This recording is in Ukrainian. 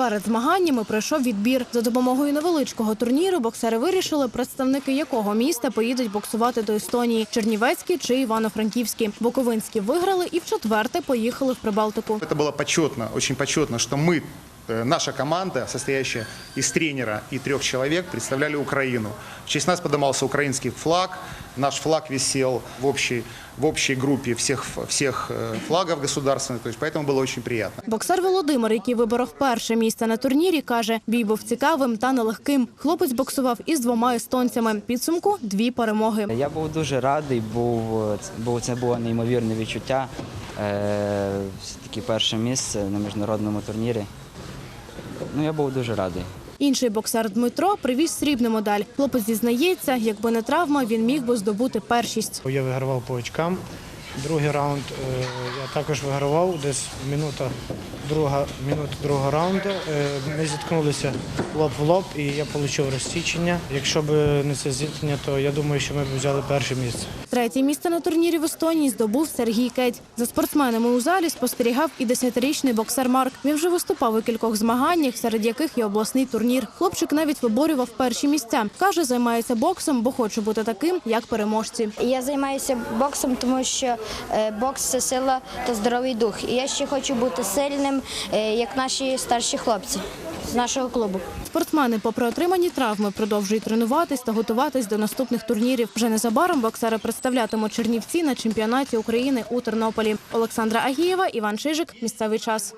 Перед змаганнями пройшов відбір. За допомогою невеличкого турніру боксери вирішили, представники якого міста поїдуть боксувати до Естонії: Чернівецькі чи Івано-Франківські. Буковинські виграли і в четверте поїхали в Прибалтику. Это было почетно, очень почетно, что мы, э, наша команда, состоящая из тренера и трех человек, представляли Украину. В честь нас поднимался украинский флаг. Наш флаг висел в общей, в общей группе всех, всех э, флагов государственных, то есть поэтому было очень приятно. Боксер Володимир, який виборов перше місце на турнірі, каже, бій був цікавим та нелегким. Хлопець боксував із двома естонцями. Підсумку дві перемоги. Я був дуже радий, був, був це було неймовірне відчуття. Е, все-таки перше місце на міжнародному турнірі. Ну, я був дуже радий. Інший боксер Дмитро привіз срібну медаль. Хлопець зізнається, якби не травма, він міг би здобути першість. Я вигравав по очкам. Другий раунд е, я також вигравав, десь минута друга, минута другого раунду. Е, Ми зіткнулися лоб в лоб і я отримав розсічення. Якщо б не це зіткнення, то я думаю, що ми б взяли перше місце. Третє місце на турнірі в Естонії здобув Сергій Кеть. За спортсменами у залі спостерігав і 10-річний боксер Марк. Він вже виступав у кількох змаганнях, серед яких є обласний турнір. Хлопчик навіть виборював перші місця. Каже, займається боксом, бо хоче бути таким, як переможці. Я займаюся боксом, тому що бокс це сила та здоровий дух. І я ще хочу бути сильним, е, як наші старші хлопці з нашого клубу. Спортсмени, попри отримані травми, продовжують тренуватись та готуватись до наступних турнірів. Вже незабаром боксери представлятимуть Чернівці на чемпіонаті України у Тернополі. Олександра Агієва, Іван Чижик. Місцевий час.